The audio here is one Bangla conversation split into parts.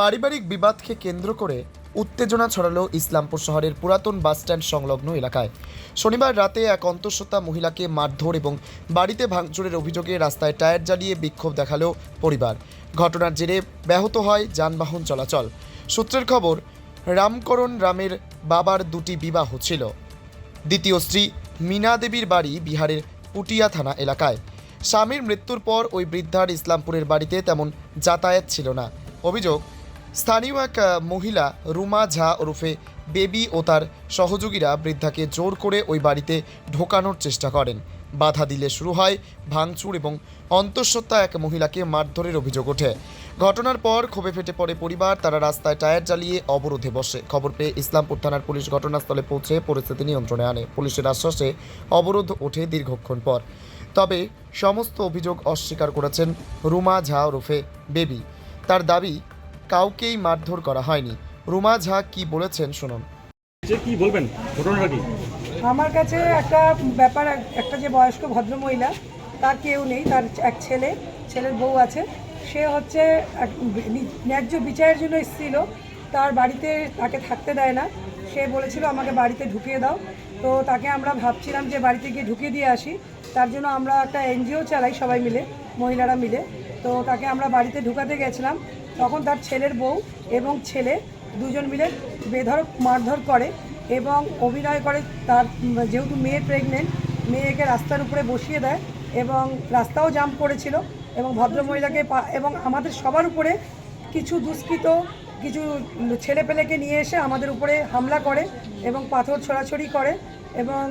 পারিবারিক বিবাদকে কেন্দ্র করে উত্তেজনা ছড়ালো ইসলামপুর শহরের পুরাতন বাসস্ট্যান্ড সংলগ্ন এলাকায়। শনিবার রাতে এক অন্তঃসত্ত্বা মহিলাকে মারধর এবং বাড়িতে ভাঙচুরের অভিযোগে রাস্তায় টায়ার জ্বালিয়ে বিক্ষোভ দেখাল পরিবার। ঘটনার জেরে ব্যাহত হয় যানবাহন চলাচল। সূত্রের খবর, রামকরণ রামের বাবার দুটি বিবাহ ছিল। দ্বিতীয় স্ত্রী মীনা দেবীর বাড়ি বিহারের পুটিয়া থানা এলাকায়। স্বামীর মৃত্যুর পর ওই বৃদ্ধার ইসলামপুরের বাড়িতে তেমন যাতায়াত ছিল না। অভিযোগ স্থানীয় এক মহিলা রুমা ঝা ওরফে বেবি ও তার সহযোগীরা বৃদ্ধাকে জোর করে ওই বাড়িতে ঢোকানোর চেষ্টা করেন। বাধা দিলে শুরু হয় ভাঙচুর এবং অন্তঃসত্ত্বা এক মহিলাকে মারধরের অভিযোগ ওঠে। ঘটনার পর ক্ষোভে ফেটে পড়ে পরিবার, তারা রাস্তায় টায়ার জ্বালিয়ে অবরোধে বসে। খবর পেয়ে ইসলামপুর থানার পুলিশ ঘটনাস্থলে পৌঁছে পরিস্থিতি নিয়ন্ত্রণে আনে। পুলিশের আশ্বাসে অবরোধ ওঠে দীর্ঘক্ষণ পর। তবে সমস্ত অভিযোগ অস্বীকার করেছেন রুমা ঝা ওরফে বেবি। তার দাবি কাউকেই মারধর করা হয়নি। রুমা ঝা কি বলেছেন শুনুন। যে কি বলবেন? ঘটনাটা কি? আমার কাছে একটা ব্যাপার একটা যে বয়স্ক ভদ্রমহিলা তার কেউ নেই তার এক ছেলে ছেলের বউ আছে। সে হচ্ছে এক ন্যায্য বিচারের জন্য এসেছিল। তার বাড়িতে তাকে থাকতে দেয় না। সে বলেছিল আমাকে বাড়িতে ঢুকিয়ে দাও। তো তাকে আমরা ভাবছিলাম যে বাড়িতে গিয়ে ঢুকিয়ে দিয়ে আসি। তার জন্য আমরা একটা এনজিও চালাই সবাই মিলে মহিলারা মিলে। তো তাকে আমরা বাড়িতে ঢুকাতে গেছিলাম। তখন তার ছেলের বউ এবং ছেলে দুজন মিলে বেধড়ক মারধর করে এবং অভিনয় করে তার যেহেতু মেয়ে প্রেগনেন্ট মেয়েকে রাস্তার উপরে বসিয়ে দেয় এবং রাস্তাও জাম করেছিল এবং ভদ্রমহিলাকে এবং আমাদের সবার উপরে কিছু দুষ্কৃত, কিছু ছেলে পেলেকে নিয়ে এসে আমাদের উপরে হামলা করে এবং পাথর ছোড়াছড়ি করে এবং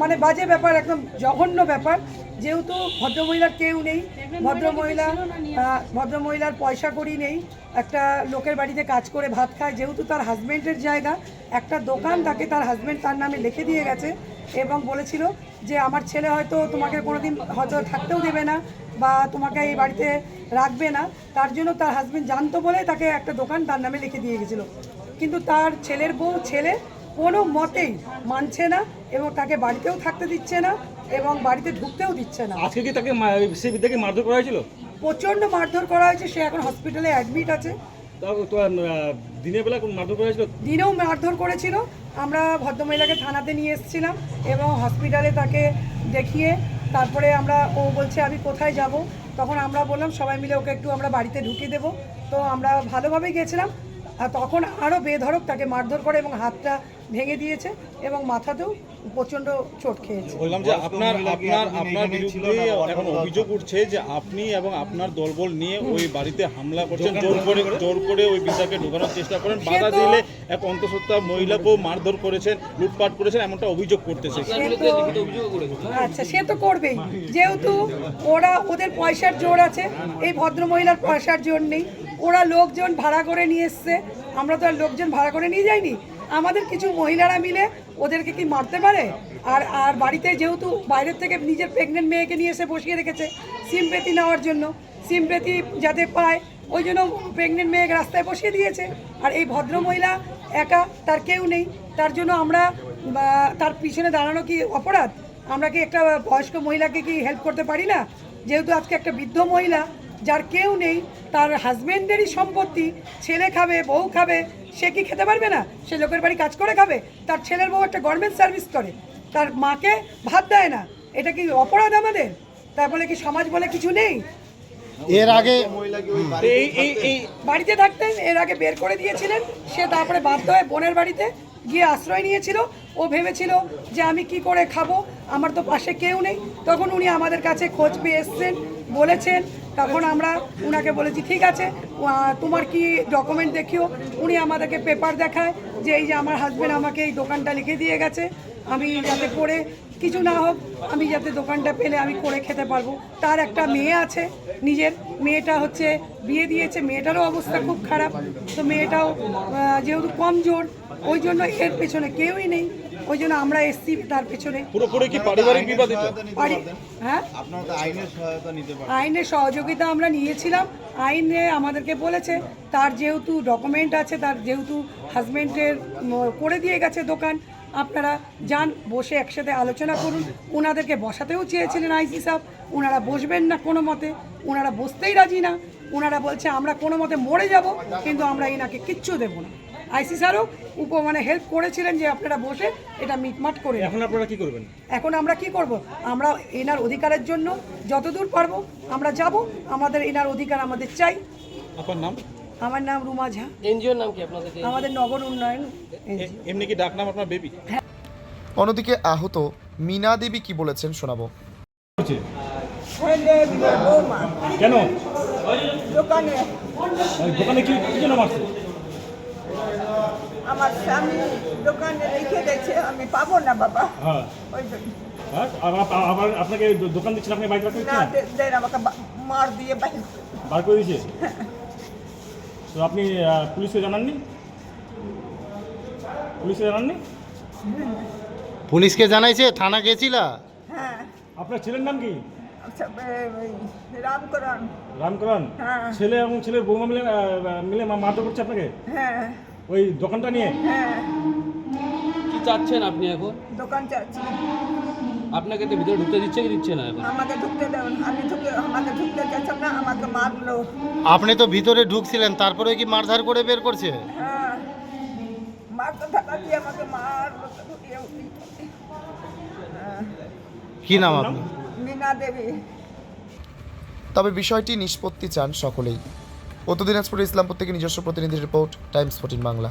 মানে বাজে ব্যাপার, একদম জঘন্য ব্যাপার। যেহেতু ভদ্রমহিলার কেউ নেই ভদ্রমহিলা ভদ্রমহিলার পয়সা করি নেই একটা লোকের বাড়িতে কাজ করে ভাত খায় যেহেতু তার হাজব্যান্ডের জায়গা একটা দোকান তাকে তার হাজব্যান্ড তার নামে লিখে দিয়ে গেছে এবং বলেছিল যে আমার ছেলে হয়তো তোমাকে কোনোদিন হয়তো থাকতেও দেবে না বা তোমাকে এই বাড়িতে রাখবে না তার জন্য তার হাজব্যান্ড জানতো বলে তাকে একটা দোকান তার নামে লিখে দিয়ে গেছিল। কিন্তু তার ছেলের বউ ছেলে কোনো মতেই মানছে না এবং তাকে বাড়িতেও থাকতে দিচ্ছে না এবং বাড়িতে ঢুকতেও দিচ্ছে না। আজকে কি তাকে সেই বিদ্যাকে মারধর করা হয়েছিল? প্রচণ্ড মারধর করা হয়েছে সে এখন হসপিটালে অ্যাডমিট আছে। দিনের বেলা কোন মারধর করা হয়েছিল? দিনেও মারধর করেছিল। আমরা ভদ্রমহিলাকে থানাতে নিয়ে এসেছিলাম এবং হসপিটালে তাকে দেখিয়ে তারপরে আমরা ও বলছে আমি কোথায় যাব? তখন আমরা বললাম সবাই মিলে ওকে একটু আমরা বাড়িতে ঢুকিয়ে দেবো। তো আমরা ভালোভাবেই গেছিলাম। আর তখন আরও বেধড়ক তাকে মারধর করে এবং হাতটা ভেঙে দিয়েছে এবং মাথাতেও প্রচণ্ড চোট খেয়েছে। বললাম যে আপনার আপনার আপনার বিরুদ্ধে এখন অভিযোগ উঠছে যে আপনি এবং আপনার দলবল নিয়ে ওই বাড়িতে হামলা করছেন জোর করে জোর করে ওই বিদ্যাকে ঢোকানোর চেষ্টা করেন। বাধা দিলে এক অন্তঃসত্ত্বা মহিলাকেও মারধর করেছেন লুটপাট করেছেন এমনটা অভিযোগ করতেছে। সে আচ্ছা সে তো করবেই। যেহেতু ওরা ওদের পয়সার জোর আছে এই ভদ্রমহিলার পয়সার জোর নেই। ওরা লোকজন ভাড়া করে নিয়ে এসছে। আমরা তো আর লোকজন ভাড়া করে নিয়ে যাইনি। আমাদের কিছু মহিলারা মিলে ওদেরকে কি মারতে পারে? আর আর বাড়িতে যেহেতু বাইরের থেকে নিজের প্রেগনেন্ট মেয়েকে নিয়ে এসে বসিয়ে রেখেছে সিমপেতি নেওয়ার জন্য সিমপেতি যাতে পায়, ওই জন্য প্রেগনেন্ট মেয়েকে রাস্তায় বসিয়ে দিয়েছে। আর এই ভদ্রমহিলা একা, তার কেউ নেই। তার জন্য আমরা তার পিছনে দাঁড়ানো কি অপরাধ? আমরা কি একটা বয়স্ক মহিলাকে কি হেল্প করতে পারি না? যেহেতু আজকে একটা বৃদ্ধ মহিলা যার কেউ নেই তার হাজবেন্ডেরই সম্পত্তি ছেলে খাবে বউ খাবে সে কি খেতে পারবে না? সে লোকের বাড়ি কাজ করে খাবে তার ছেলের বউ একটা গভর্নমেন্ট সার্ভিস করে তার মাকে ভাত দেয় না এটা কি অপরাধ আমাদের? তার বলে কি সমাজ বলে কিছু নেই? এর আগে এই এই এই। বাড়িতে থাকতেন এর আগে বের করে দিয়েছিলেন সে তারপরে বাধ্য হয়ে বোনের বাড়িতে গিয়ে আশ্রয় নিয়েছিল। ও ভেবেছিল যে আমি কি করে খাব আমার তো পাশে কেউ নেই। তখন উনি আমাদের কাছে খোঁজ পেয়ে এসছেন বলেছেন তখন আমরা ওনাকে বলেছি, ঠিক আছে তোমার কি ডকুমেন্ট দেখিও। উনি আমাদেরকে পেপার দেখায় যে, এই যে আমার হাজব্যান্ড আমাকে এই দোকানটা লিখে দিয়ে গেছে, আমি যাতে করে কিছু না হোক আমি যাতে দোকানটা পেলে আমি করে খেতে পারব। তার একটা মেয়ে আছে নিজের মেয়েটা হচ্ছে বিয়ে দিয়েছে মেয়েটারও অবস্থা খুব খারাপ। তো মেয়েটাও যেহেতু কমজোর ওই জন্য এর পেছনে কেউই নেই। ওই জন্য আমরা এসছি তার পেছনে। পুরোপুরি কি পারিবারিক বিবাদ পারি- হ্যাঁ? আইনের সহায়তা নিতে পারেন। আইনের সহযোগিতা আমরা নিয়েছিলাম। আইনে আমাদেরকে বলেছে তার যেহেতু ডকুমেন্ট আছে তার যেহেতু হাজব্যান্ডের করে দিয়ে গেছে দোকান আপনারা যান বসে একসাথে আলোচনা করুন। ওনাদেরকে বসাতেও চেয়েছিলেন আইসি সাহেব। ওনারা বসবেন না কোনো মতে। ওনারা বসতেই রাজি না। ওনারা বলছে আমরা কোনো মতে মরে যাব কিন্তু আমরা এনাকে কিচ্ছু দেবো না। আইসি স্যারও উপ মানে হেল্প করেছিলেন যে আপনারা বসে এটা মিটমাট করে। এখন আপনারা কি করবেন? এখন আমরা কি করব? আমরা এনার অধিকারের জন্য যতদূর পারব আমরা যাব। আমাদের এনার অধিকার আমাদের চাই। আপনার নাম? আমার নাম রুমা ঝা। এনজিওর নাম কি আপনাদের? আমাদের নগর উন্নয়ন এমনি কি ডাক নাম আপনার বেবি? অন্যদিকে আহত মিনা দেবী কি বলেছেন শোনাবো। কেন? দোকানে। ওই দোকানে কি কি জন্য মারছে? আমার স্বামী দোকানে রেখে গেছে আমি পাবো না বাবা। হ্যাঁ। ওই জন্য। হ্যাঁ আবার আপনাকে দোকান দিচ্ছেন আপনি বাইক রাখতে না আমাকে মার দিয়ে বাইর করে। বার করে দিয়েছে। তো আপনি পুলিশকে জানাননি? পুলিশকে জানাননি? পুলিশকে জানাইছে থানা গেছিলা? হ্যাঁ। আপনার ছেলের নাম কি? আচ্ছা রামকরণ। রামকরণ? হ্যাঁ। ছেলে এবং ছেলের বৌমা মিলে মিলে মা- মারধর করছে আপনাকে? হ্যাঁ। ওই দোকানটা নিয়ে? হ্যাঁ। কি চাচ্ছেন আপনি এখন? দোকান চাচ্ছি। আপনাকে তো ভিতরে ঢুকতে দিচ্ছে কি দিচ্ছে না এখন? আমাকে ঢুকতে দেবেন আমি ঢুকে আমাকে ঢুকতে চাচ্ছ না আমাকে মারলো। আপনি তো ভিতরে ঢুকছিলেন তারপরে কি মারধার করে বের করছে? হ্যাঁ মারতে থাকা দিয়ে আমাকে মারলো ঢুকিয়ে হ্যাঁ, কি নাম আপনি মীনা দেবী। তবে বিষয়টি নিষ্পত্তি চান সকলেই। উত্তর দিনাজপুর ইসলামপুর থেকে নিজস্ব প্রতিনিধি রিপোর্ট টাইমস ফোর্টিন বাংলা।